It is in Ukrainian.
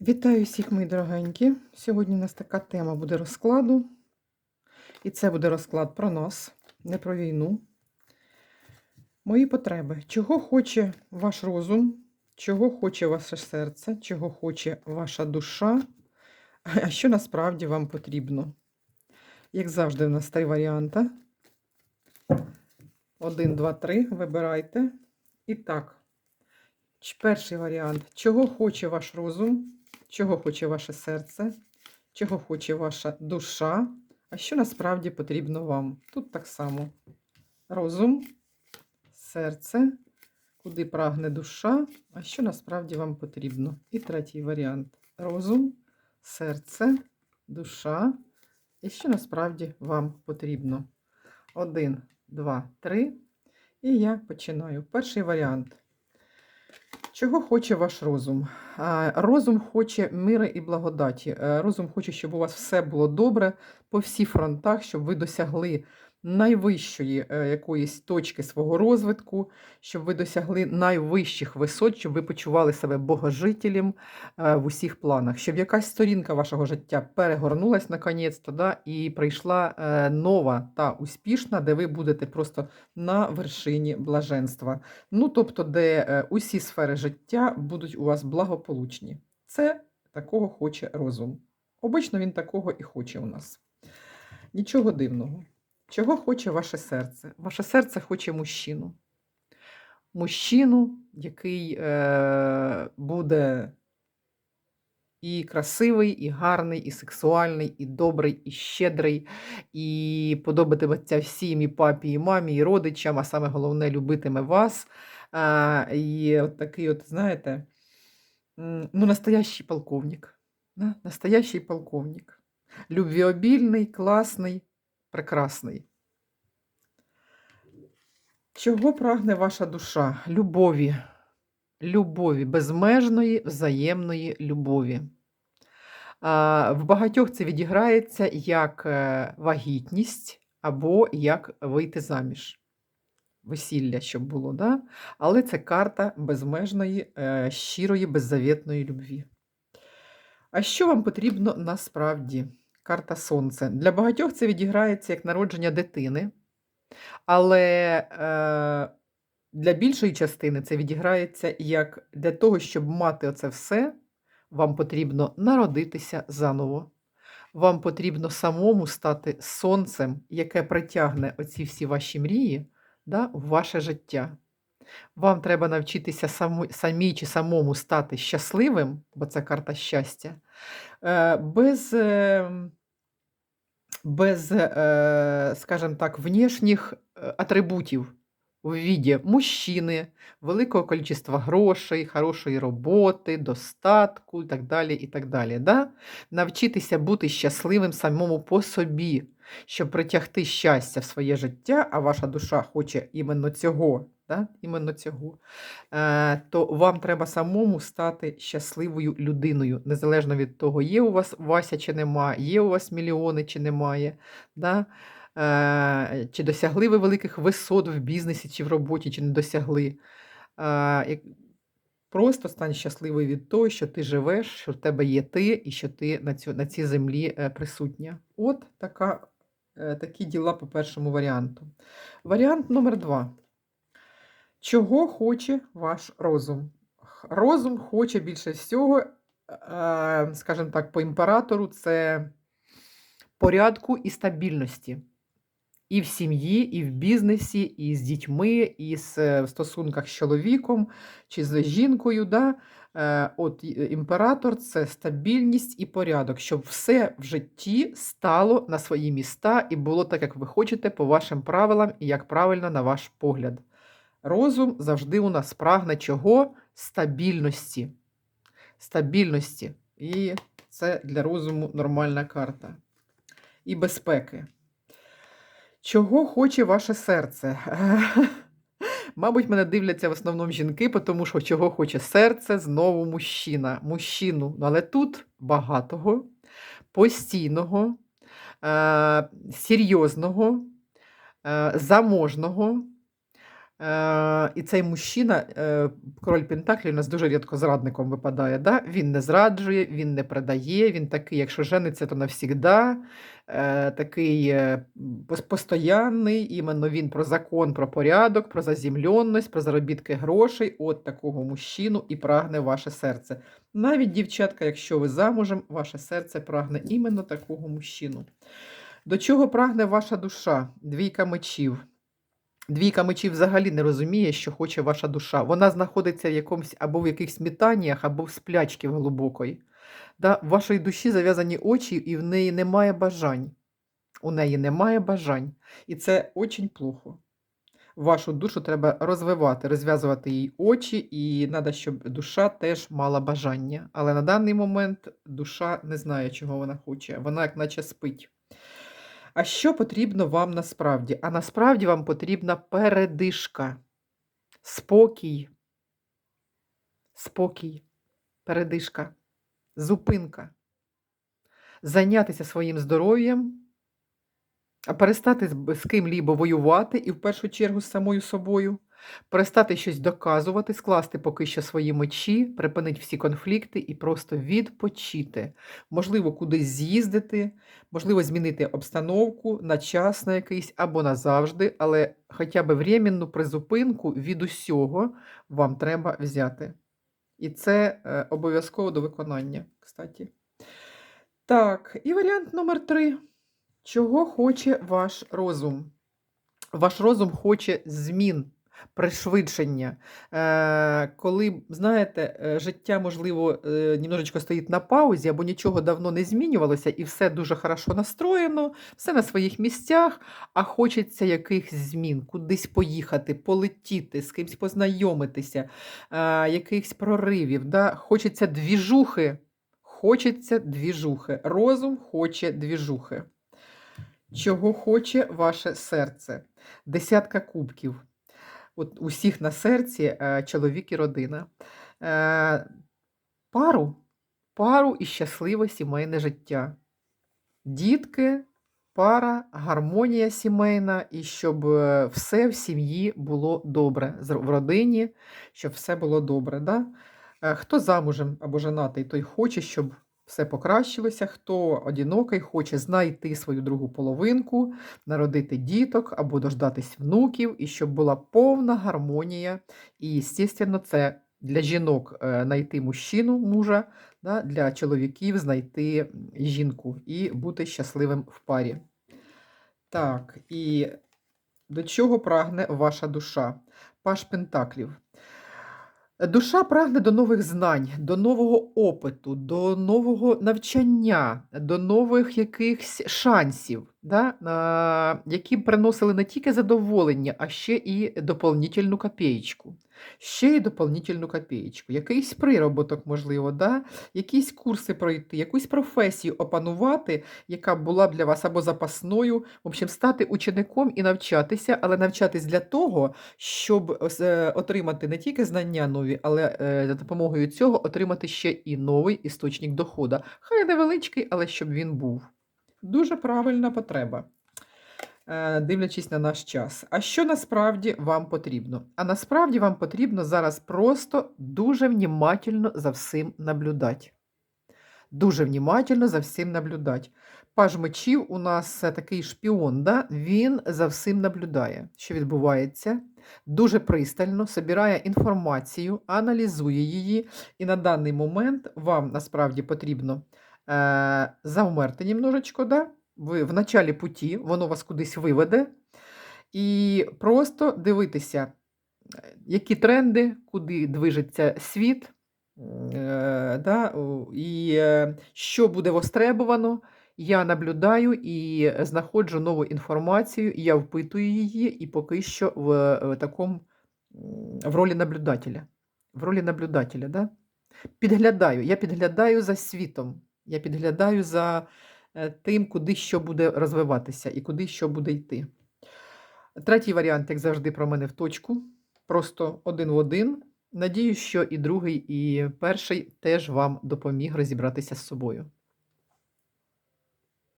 Вітаю всіх, мої дорогенькі. Сьогодні у нас така тема буде розкладу. І це буде розклад про нас, не про війну. Мої потреби. Чого хоче ваш розум, чого хоче ваше серце, чого хоче ваша душа, а що насправді вам потрібно. Як завжди, у нас три варіанти. Один, два, три. Вибирайте. І так. Перший варіант. Чого хоче ваш розум? Чого хоче ваше серце, чого хоче ваша душа, а що насправді потрібно вам. Тут так само розум, серце, куди прагне душа, а що насправді вам потрібно. І третій варіант розум, серце, душа, і що насправді вам потрібно. Один, два, три. І я починаю. Перший варіант. Чого хоче ваш розум? Розум хоче мира і благодаті. Е, Розум хоче, щоб у вас все було добре по всіх фронтах, щоб ви досягли найвищої е, якоїсь точки свого розвитку, щоб ви досягли найвищих висот, щоб ви почували себе богожителем е, в усіх планах, щоб якась сторінка вашого життя перегорнулась наконець-то, да, і прийшла е, нова та успішна, де ви будете просто на вершині блаженства. Ну, тобто, де усі сфери життя будуть у вас благополучні. Це такого хоче розум. Обично він такого і хоче у нас. Нічого дивного. Чого хоче ваше серце? Ваше серце хоче мужчину. Мужчину, який е, буде і красивий, і гарний, і сексуальний, і добрий, і щедрий, і подобатиметься всім і папі, і мамі, і родичам, а саме головне, любитиме вас. А, і от такий, от, знаєте, ну, настоящий полковник. Да? Настоящий полковник. Любвеобільний, класний, прекрасний. Чого прагне ваша душа? Любові. Любові, безмежної взаємної любові. В багатьох це відіграється як е, вагітність або як вийти заміж. Весілля, щоб було, да? але це карта безмежної, е, щирої, беззавітної любві. А що вам потрібно насправді? Карта Сонце. Для багатьох це відіграється як народження дитини, але е, для більшої частини це відіграється як для того, щоб мати оце все, вам потрібно народитися заново. Вам потрібно самому стати сонцем, яке притягне оці всі ваші мрії да, в ваше життя. Вам треба навчитися самій чи самому стати щасливим, бо це карта щастя, е, без, е, без е, скажімо так, внешніх е, атрибутів в віді мужчини, великого кількості грошей, хорошої роботи, достатку і так далі. і так далі. Да? Навчитися бути щасливим самому по собі, щоб притягти щастя в своє життя, а ваша душа хоче іменно цього. Да? Іменно цього, е, то вам треба самому стати щасливою людиною, незалежно від того, є у вас Вася чи нема, є у вас мільйони чи немає. Да? Е, чи досягли ви великих висот в бізнесі чи в роботі, чи не досягли. Е, Просто стань щасливий від того, що ти живеш, що в тебе є ти, і що ти на, цю, на цій землі е, присутня. От така, такі діла по першому варіанту. Варіант номер два. Чого хоче ваш розум? Розум хоче більше всього, скажімо так, по імператору, це порядку і стабільності. І в сім'ї, і в бізнесі, і з дітьми, і з, е, стосунках з чоловіком чи з жінкою. Да? Е, От імператор це стабільність і порядок, щоб все в житті стало на свої міста і було так, як ви хочете, по вашим правилам і як правильно на ваш погляд. Розум завжди у нас прагне чого? Стабільності. Стабільності. І це для розуму нормальна карта. І безпеки. Чого хоче ваше серце? Мабуть, мене дивляться в основному жінки, тому що чого хоче серце, знову мужчина. Мужчину. Але тут багатого, постійного, е- серйозного, е- заможного, Е, і цей мужчина, е, король Пентаклів, у нас дуже рідко зрадником випадає. Да? Він не зраджує, він не предає, він такий, якщо жениться, то навсігда, е, такий постоянний, іменно він про закон, про порядок, про заземленість, про заробітки грошей. От такого мужчину і прагне ваше серце. Навіть, дівчатка, якщо ви замужем, ваше серце прагне іменно такого мужчину. До чого прагне ваша душа? Двійка мечів. Двійка мечів взагалі не розуміє, що хоче ваша душа. Вона знаходиться в якомусь або в якихось метаннях, або в сплячці глибокої. Да? В вашої душі зав'язані очі, і в неї немає бажань. У неї немає бажань. І це дуже плохо. Вашу душу треба розвивати, розв'язувати їй очі, і треба, щоб душа теж мала бажання. Але на даний момент душа не знає, чого вона хоче. Вона як наче спить. А що потрібно вам насправді? А насправді вам потрібна передишка, спокій, спокій, передишка, зупинка. Зайнятися своїм здоров'ям, а перестати з, ким-лібо воювати і в першу чергу з самою собою, перестати щось доказувати, скласти поки що свої мечі, припинити всі конфлікти і просто відпочити. Можливо, кудись з'їздити, можливо, змінити обстановку на час на якийсь або назавжди, але хоча б временну призупинку від усього вам треба взяти. І це е, обов'язково до виконання, кстати. Так, і варіант номер три. Чого хоче ваш розум? Ваш розум хоче змін, пришвидшення. Е, коли, знаєте, е, життя, можливо, е, немножечко стоїть на паузі, або нічого давно не змінювалося, і все дуже хорошо настроєно, все на своїх місцях, а хочеться якихось змін, кудись поїхати, полетіти, з кимось познайомитися, якихось проривів. Да? Хочеться двіжухи. Хочеться двіжухи. Розум хоче двіжухи. Чого хоче ваше серце? Десятка кубків. От усіх на серці е, чоловік і родина. Е, пару, пару і щасливе сімейне життя. Дітки, пара, гармонія сімейна, і щоб е, все в сім'ї було добре, в родині, щоб все було добре. Да? Хто замужем або женатий, той хоче, щоб все покращилося. Хто одинокий, хоче знайти свою другу половинку, народити діток або дождатись внуків, і щоб була повна гармонія. І, звісно, це для жінок е, знайти мужчину, мужа, да, для чоловіків знайти жінку і бути щасливим в парі. Так, і до чого прагне ваша душа? Паш Пентаклів. Душа прагне до нових знань, до нового опиту, до нового навчання, до нових якихось шансів, да? які приносили не тільки задоволення, а ще і доповнительну копеєчку. Ще й доповнительну копеєчку. Якийсь прироботок, можливо, да? якісь курси пройти, якусь професію опанувати, яка була для вас або запасною, в общем, стати учеником і навчатися, але навчатись для того, щоб е, отримати не тільки знання нові, але е, за допомогою цього отримати ще і новий істочник доходу. Хай невеличкий, але щоб він був. Дуже правильна потреба, дивлячись на наш час. А що насправді вам потрібно? А насправді вам потрібно зараз просто дуже внімательно за всім наблюдати. Дуже внімательно за всім наблюдати. Паж мечів у нас е, такий шпіон, да? він за всім наблюдає, що відбувається, дуже пристально собирає інформацію, аналізує її, і на даний момент вам насправді потрібно е, завмерти немножечко, да? Ви в началі путі, воно вас кудись виведе, і просто дивитися, е, які тренди, куди движеться світ, е, да? і е, що буде востребовано. Я наблюдаю і знаходжу нову інформацію, я впитую її, і поки що в, такому в ролі наблюдателя. В ролі наблюдателя, да? Підглядаю. Я підглядаю за світом. Я підглядаю за тим, куди що буде розвиватися і куди що буде йти. Третій варіант, як завжди, про мене в точку. Просто один в один. Надію, що і другий, і перший теж вам допоміг розібратися з собою.